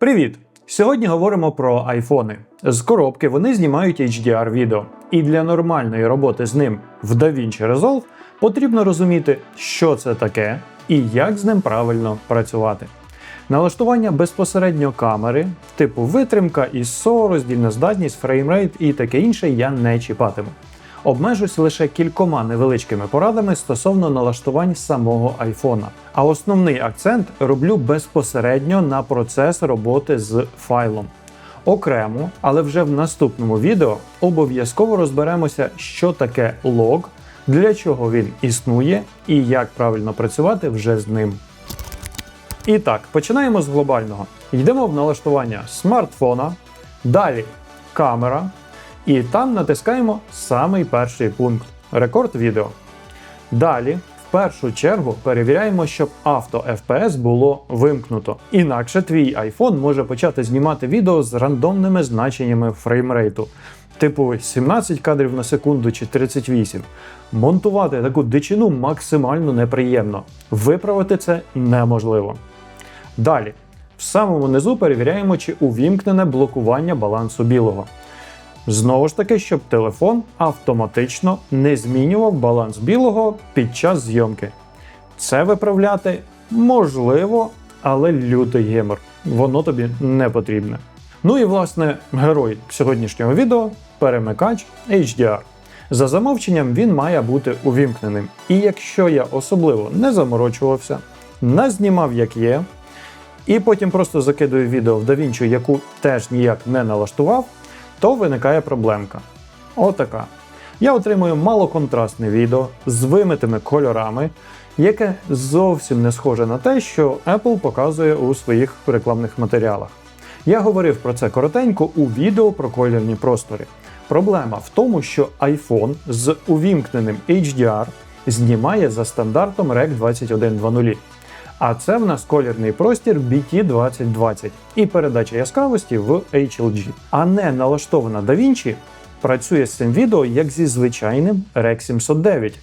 Привіт! Сьогодні говоримо про айфони. З коробки вони знімають HDR відео, і для нормальної роботи з ним в DaVinci Resolve потрібно розуміти, що це таке і як з ним правильно працювати. Налаштування безпосередньо камери, типу витримка, ISO, роздільна здатність, фреймрейт і таке інше я не чіпатиму. Обмежусь лише кількома невеличкими порадами стосовно налаштувань самого айфона. А основний акцент роблю безпосередньо на процес роботи з файлом. Окремо, але вже в наступному відео обов'язково розберемося, що таке лог, для чого він існує і як правильно працювати вже з ним. І так, починаємо з глобального. Йдемо в налаштування смартфона, далі камера, і там натискаємо самий перший пункт рекорд відео. Далі, в першу чергу, перевіряємо, щоб авто FPS було вимкнуто. Інакше твій iPhone може почати знімати відео з рандомними значеннями фреймрейту. Типу 17 кадрів на секунду чи 38. Монтувати таку дичину максимально неприємно. Виправити це неможливо. Далі, в самому низу перевіряємо, чи увімкнене блокування балансу білого. Знову ж таки, щоб телефон автоматично не змінював баланс білого під час зйомки. Це виправляти можливо, але лютий гемор. Воно тобі не потрібне. Ну і власне герой сьогоднішнього відео перемикач HDR. За замовченням він має бути увімкненим. І якщо я особливо не заморочувався, не знімав як є, і потім просто закидую відео в DaVinci, яку теж ніяк не налаштував, то виникає проблемка. Отака. Я отримую малоконтрастне відео з вимитими кольорами, яке зовсім не схоже на те, що Apple показує у своїх рекламних матеріалах. Я говорив про це коротенько у відео про кольорні простори. Проблема в тому, що iPhone з увімкненим HDR знімає за стандартом REC 2100. А це в нас колірний простір BT2020 і передача яскравості в HLG. А не налаштована DaVinci працює з цим відео як зі звичайним REC 709.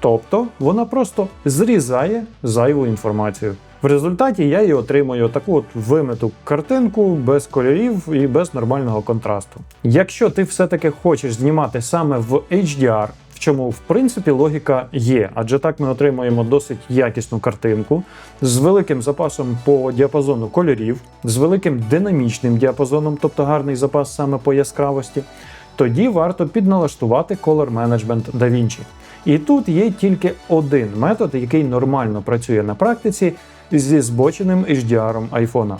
Тобто вона просто зрізає зайву інформацію. В результаті я і отримую таку от вимиту картинку без кольорів і без нормального контрасту. Якщо ти все-таки хочеш знімати саме в HDR, чому в принципі логіка є, адже так ми отримуємо досить якісну картинку з великим запасом по діапазону кольорів, з великим динамічним діапазоном, тобто гарний запас саме по яскравості, тоді варто підналаштувати Color Management DaVinci. І тут є тільки один метод, який нормально працює на практиці зі збоченим HDR айфона.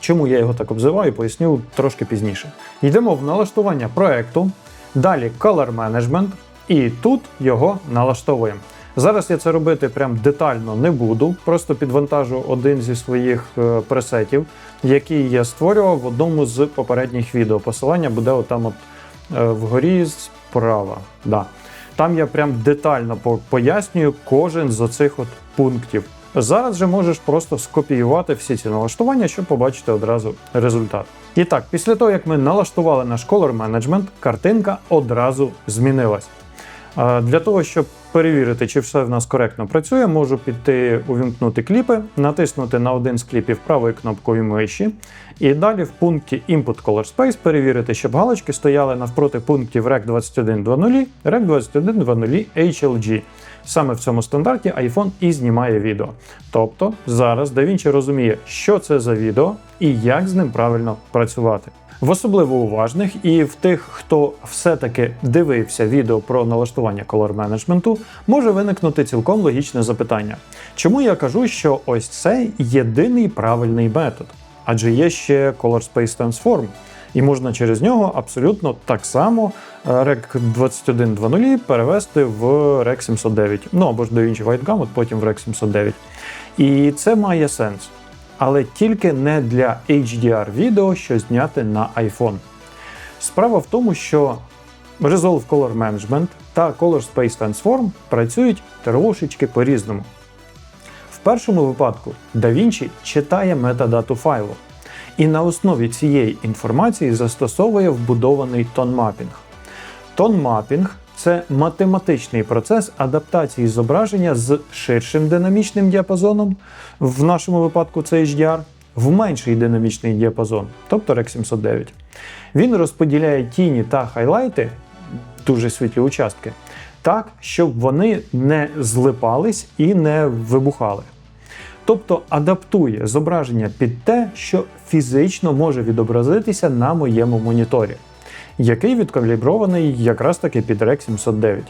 Чому я його так обзиваю, поясню трошки пізніше. Йдемо в налаштування проекту, далі Color Management, і тут його налаштовуємо. Зараз я це робити прям детально не буду, просто підвантажу один зі своїх е, пресетів, який я створював в одному з попередніх відео. Посилання буде отам от е, вгорі справа. Да. Там я прям детально пояснюю кожен з оцих от пунктів. Зараз же можеш просто скопіювати всі ці налаштування, щоб побачити одразу результат. І так, після того, як ми налаштували наш Management, картинка одразу змінилась. Для того, щоб перевірити, чи все в нас коректно працює, можу піти увімкнути кліпи, натиснути на один з кліпів правою кнопкою миші, і далі в пункті Input Color Space перевірити, щоб галочки стояли навпроти пунктів REC 2100, REC 2100 HLG. Саме в цьому стандарті iPhone і знімає відео. Тобто зараз DaVinci розуміє, що це за відео і як з ним правильно працювати. В особливо уважних і в тих, хто все-таки дивився відео про налаштування колор менеджменту, може виникнути цілком логічне запитання. Чому я кажу, що ось це єдиний правильний метод? Адже є ще Color Space Transform, і можна через нього абсолютно так само е, REC 2100 перевести в REC 709, ну або ж DaVinci White Gamut, потім в REC 709. І це має сенс але тільки не для HDR відео, що зняти на iPhone. Справа в тому, що Resolve Color Management та Color Space Transform працюють трошечки по-різному. В першому випадку DaVinci читає метадату файлу і на основі цієї інформації застосовує вбудований тон-мапінг. Тон-мапінг це математичний процес адаптації зображення з ширшим динамічним діапазоном, в нашому випадку це HDR, в менший динамічний діапазон, тобто Rec 709. Він розподіляє тіні та хайлайти, дуже світлі участки, так, щоб вони не злипались і не вибухали. Тобто адаптує зображення під те, що фізично може відобразитися на моєму моніторі, який відкалібрований якраз таки під Rec 709.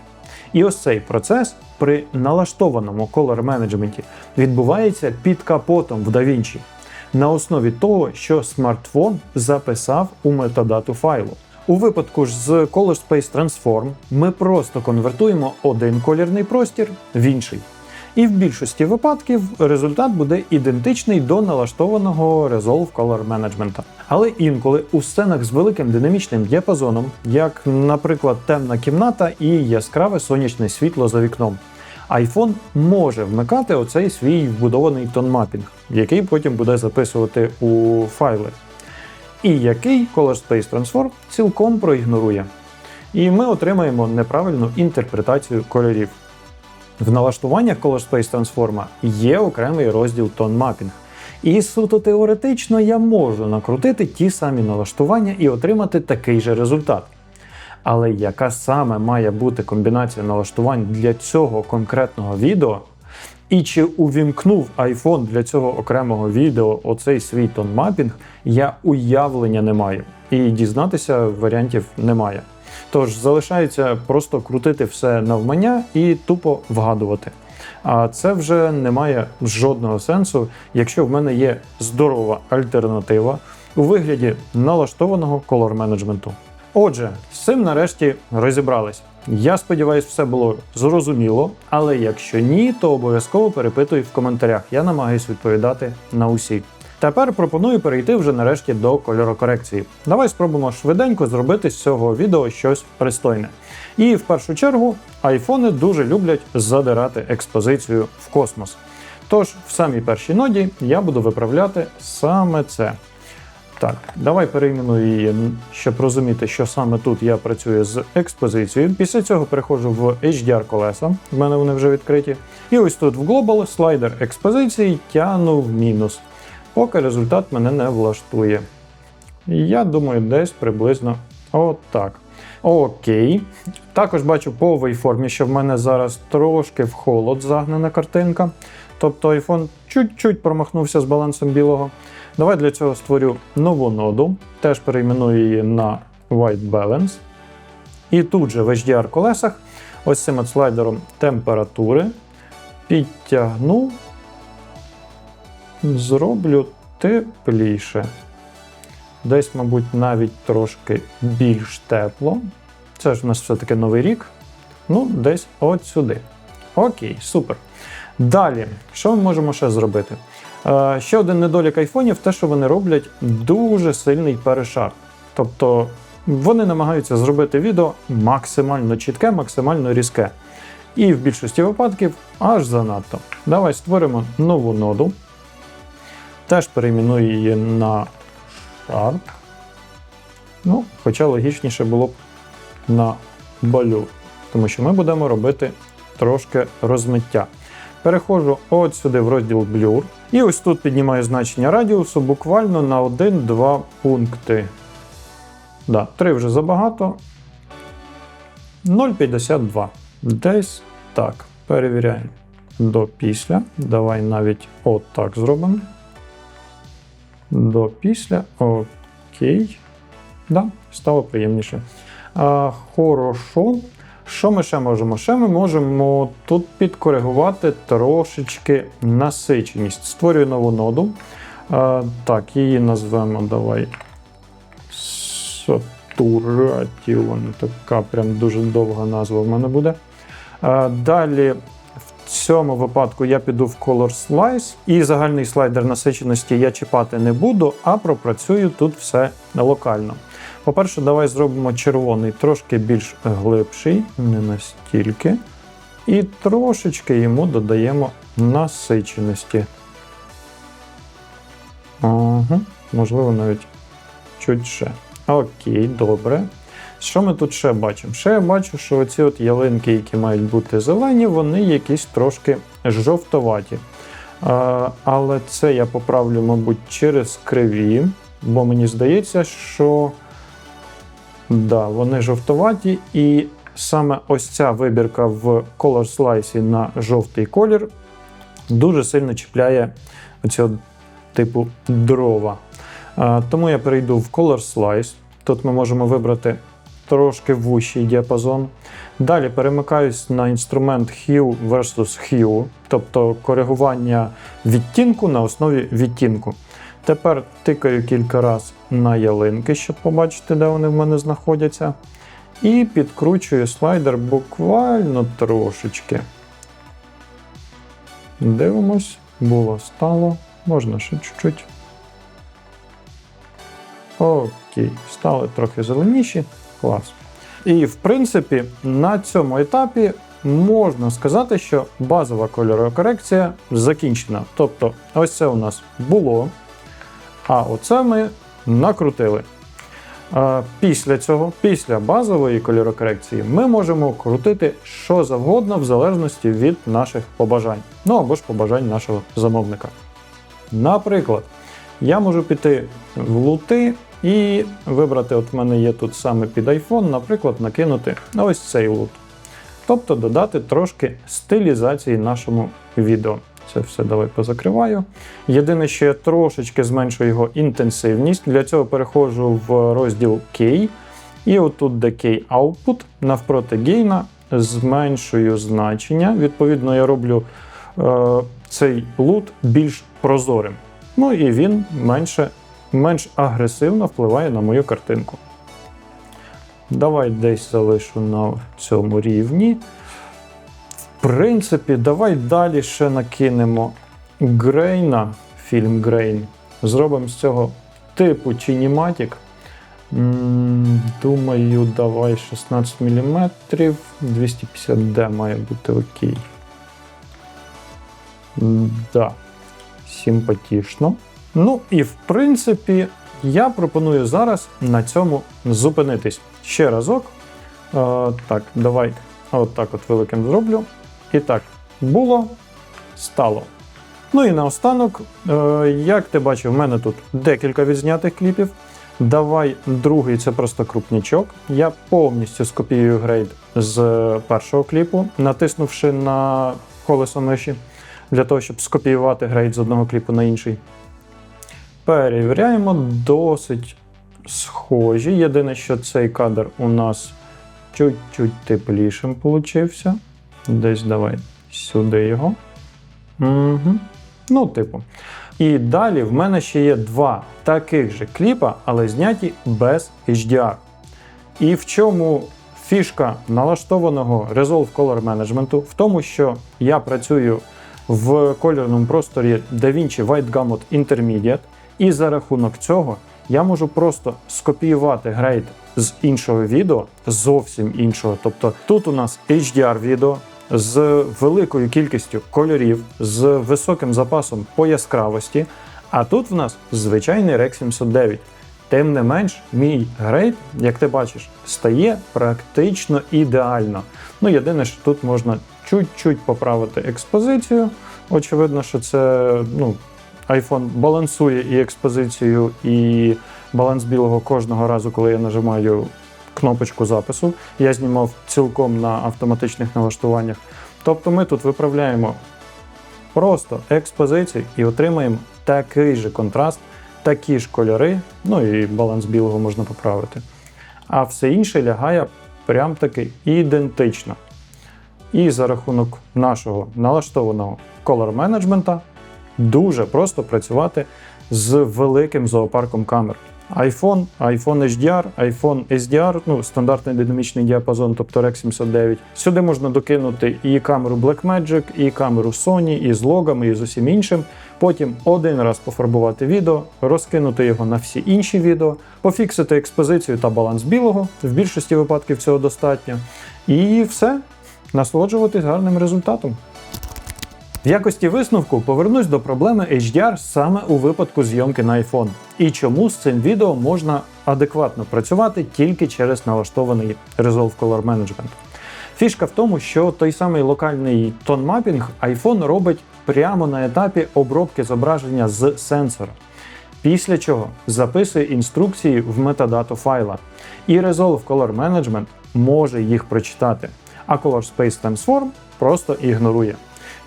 І ось цей процес при налаштованому color менеджменті відбувається під капотом в DaVinci на основі того, що смартфон записав у метадату файлу. У випадку ж з Color Space Transform ми просто конвертуємо один колірний простір в інший. І в більшості випадків результат буде ідентичний до налаштованого Resolve Color Management. Але інколи у сценах з великим динамічним діапазоном, як, наприклад, темна кімната і яскраве сонячне світло за вікном, iPhone може вмикати оцей свій вбудований тон-мапінг, який потім буде записувати у файли, і який Color Space Transform цілком проігнорує. І ми отримаємо неправильну інтерпретацію кольорів. В налаштуваннях Color Space Transform є окремий розділ Tone Mapping. І суто теоретично я можу накрутити ті самі налаштування і отримати такий же результат. Але яка саме має бути комбінація налаштувань для цього конкретного відео? І чи увімкнув iPhone для цього окремого відео оцей свій тон мапінг, я уявлення не маю. І дізнатися варіантів немає. Тож залишається просто крутити все навмання і тупо вгадувати. А це вже не має жодного сенсу, якщо в мене є здорова альтернатива у вигляді налаштованого колор менеджменту. Отже, з цим нарешті розібрались. Я сподіваюся, все було зрозуміло, але якщо ні, то обов'язково перепитуй в коментарях. Я намагаюсь відповідати на усі. Тепер пропоную перейти вже нарешті до кольорокорекції. Давай спробуємо швиденько зробити з цього відео щось пристойне. І в першу чергу айфони дуже люблять задирати експозицію в космос. Тож в самій першій ноді я буду виправляти саме це. Так, давай перейменую її, щоб розуміти, що саме тут я працюю з експозицією. Після цього переходжу в HDR колеса, в мене вони вже відкриті. І ось тут в Global слайдер експозиції тягну в мінус, поки результат мене не влаштує. Я думаю, десь приблизно отак. Окей. Також бачу по вейформі, що в мене зараз трошки в холод загнана картинка. Тобто iPhone чуть-чуть промахнувся з балансом білого. Давай для цього створю нову ноду, теж перейменую її на White Balance. І тут же в HDR колесах, ось цим от слайдером температури, підтягну, зроблю тепліше. Десь, мабуть, навіть трошки більш тепло. Це ж у нас все-таки новий рік. Ну, десь от сюди. Окей, супер. Далі, що ми можемо ще зробити? Е, ще один недолік айфонів те, що вони роблять дуже сильний перешар. Тобто вони намагаються зробити відео максимально чітке, максимально різке. І в більшості випадків аж занадто. Давай створимо нову ноду. Теж перейменую її на Sharp. Ну, Хоча логічніше було б на балю, тому що ми будемо робити трошки розмиття. Переходжу от сюди в розділ Blur. І ось тут піднімаю значення радіусу буквально на 1-2 пункти. Да, 3 вже забагато. 0,52. Десь так. Перевіряємо до після. Давай навіть от так зробимо. До після. Окей. Да, стало приємніше. А, Хорошо. Що ми ще можемо? Ще ми можемо тут підкоригувати трошечки насиченість. Створюю нову ноду. А, так, її назвемо давай Saturation. Така прям дуже довга назва в мене буде. А, далі. Цьому випадку я піду в Color Slice і загальний слайдер насиченості я чіпати не буду, а пропрацюю тут все локально. По-перше, давай зробимо червоний трошки більш глибший, не настільки. І трошечки йому додаємо насиченості. Ага, можливо, навіть чуть ще. Окей, добре. Що ми тут ще бачимо? Ще я бачу, що оці от ялинки, які мають бути зелені, вони якісь трошки жовтоваті. Але це я поправлю, мабуть, через криві, бо мені здається, що да, вони жовтоваті, і саме ось ця вибірка в Color Slice на жовтий колір дуже сильно чіпляє оцього типу дрова. Тому я перейду в Color Slice. Тут ми можемо вибрати трошки вущий діапазон. Далі перемикаюсь на інструмент Hue versus Hue, тобто коригування відтінку на основі відтінку. Тепер тикаю кілька разів на ялинки, щоб побачити, де вони в мене знаходяться. І підкручую слайдер буквально трошечки. Дивимось, було стало. Можна ще чуть-чуть. Окей, стали трохи зеленіші. Клас. І в принципі, на цьому етапі можна сказати, що базова кольорова корекція закінчена. Тобто, ось це у нас було, а оце ми накрутили. Після цього, після базової кольорокорекції, ми можемо крутити що завгодно в залежності від наших побажань. Ну або ж побажань нашого замовника. Наприклад, я можу піти в лути і вибрати, от в мене є тут саме під iPhone, наприклад, накинути ось цей лут. Тобто додати трошки стилізації нашому відео. Це все давай позакриваю. Єдине, що я трошечки зменшую його інтенсивність. Для цього переходжу в розділ Key. І отут, де Key Output, навпроти гейна, зменшую значення. Відповідно, я роблю е, цей лут більш прозорим. Ну і він менше, менш агресивно впливає на мою картинку. Давай десь залишу на цьому рівні. В принципі, давай далі ще накинемо Грейна, фільм Грейн. Зробимо з цього типу. М, Думаю, давай 16 мм, 250D має бути окей. Да, симпатічно. Ну і в принципі, я пропоную зараз на цьому зупинитись. Ще разок. Е, так, давай от так от великим зроблю. І так, було, стало. Ну і наостанок, е, як ти бачив, в мене тут декілька відзнятих кліпів. Давай другий це просто крупнячок. Я повністю скопіюю грейд з першого кліпу, натиснувши на колесо миші для того, щоб скопіювати грейд з одного кліпу на інший. Перевіряємо досить схожі. Єдине, що цей кадр у нас чуть-чуть теплішим получився. Десь давай сюди його. Угу. Ну, типу. І далі в мене ще є два таких же кліпа, але зняті без HDR. І в чому фішка налаштованого Resolve Color Management? В тому, що я працюю в кольорному просторі DaVinci White Gamut Intermediate, і за рахунок цього я можу просто скопіювати грейд з іншого відео, зовсім іншого. Тобто тут у нас HDR відео з великою кількістю кольорів, з високим запасом по яскравості. А тут в нас звичайний Rec 709. Тим не менш, мій грейд, як ти бачиш, стає практично ідеально. Ну, єдине, що тут можна чуть-чуть поправити експозицію. Очевидно, що це ну, iPhone балансує і експозицію, і баланс білого кожного разу, коли я нажимаю кнопочку запису. Я знімав цілком на автоматичних налаштуваннях. Тобто ми тут виправляємо просто експозицію і отримаємо такий же контраст, такі ж кольори, ну і баланс білого можна поправити. А все інше лягає прям таки ідентично. І за рахунок нашого налаштованого колор менеджмента дуже просто працювати з великим зоопарком камер. iPhone, iPhone HDR, iPhone SDR, ну, стандартний динамічний діапазон, тобто Rec 709. Сюди можна докинути і камеру Blackmagic, і камеру Sony, і з логами, і з усім іншим. Потім один раз пофарбувати відео, розкинути його на всі інші відео, пофіксити експозицію та баланс білого. В більшості випадків цього достатньо. І все, насолоджуватись гарним результатом. В якості висновку повернусь до проблеми HDR саме у випадку зйомки на iPhone. І чому з цим відео можна адекватно працювати тільки через налаштований Resolve Color Management. Фішка в тому, що той самий локальний тон мапінг iPhone робить прямо на етапі обробки зображення з сенсора. Після чого записує інструкції в метадату файла. І Resolve Color Management може їх прочитати, а Color Space Transform просто ігнорує.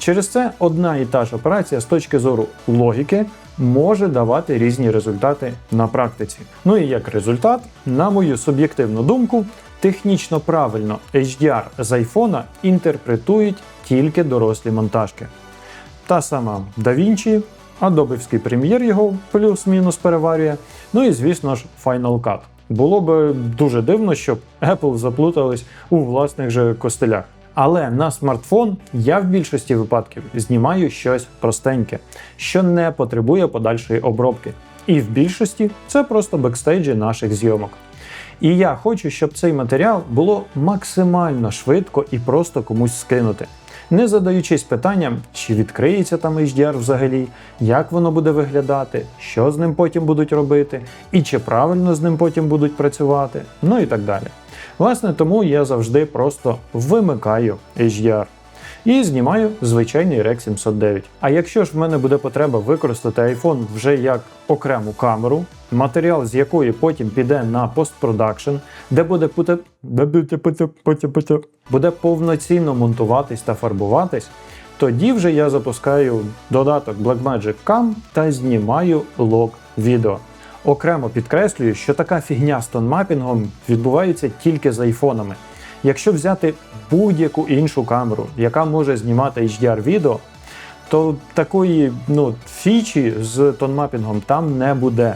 Через це одна і та ж операція з точки зору логіки може давати різні результати на практиці. Ну і як результат, на мою суб'єктивну думку, технічно правильно HDR з айфона інтерпретують тільки дорослі монтажки. Та сама DaVinci, Adobe'вський Premiere його плюс-мінус переварює. Ну і звісно ж Final Cut. Було би дуже дивно, щоб Apple заплутались у власних же костелях. Але на смартфон я в більшості випадків знімаю щось простеньке, що не потребує подальшої обробки. І в більшості це просто бекстейджі наших зйомок. І я хочу, щоб цей матеріал було максимально швидко і просто комусь скинути, не задаючись питанням, чи відкриється там HDR взагалі, як воно буде виглядати, що з ним потім будуть робити, і чи правильно з ним потім будуть працювати, ну і так далі. Власне, тому я завжди просто вимикаю HDR. І знімаю звичайний Rec 709. А якщо ж в мене буде потреба використати iPhone вже як окрему камеру, матеріал з якої потім піде на постпродакшн, де буде пути... де буде пути- пути- пути- буде повноцінно монтуватись та фарбуватись, тоді вже я запускаю додаток Blackmagic Cam та знімаю лог відео. Окремо підкреслюю, що така фігня з тонмапінгом відбувається тільки з айфонами. Якщо взяти будь-яку іншу камеру, яка може знімати HDR-відео, то такої ну, фічі з тонмапінгом там не буде.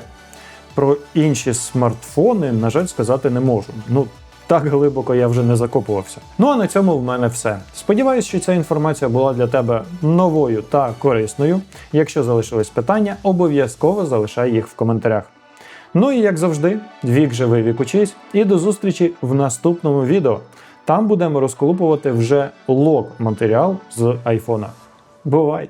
Про інші смартфони, на жаль, сказати не можу. Ну, так глибоко я вже не закопувався. Ну а на цьому в мене все. Сподіваюсь, що ця інформація була для тебе новою та корисною. Якщо залишились питання, обов'язково залишай їх в коментарях. Ну і як завжди, вік живий вік учись, і до зустрічі в наступному відео. Там будемо розколупувати вже лог матеріал з айфона. Бувай!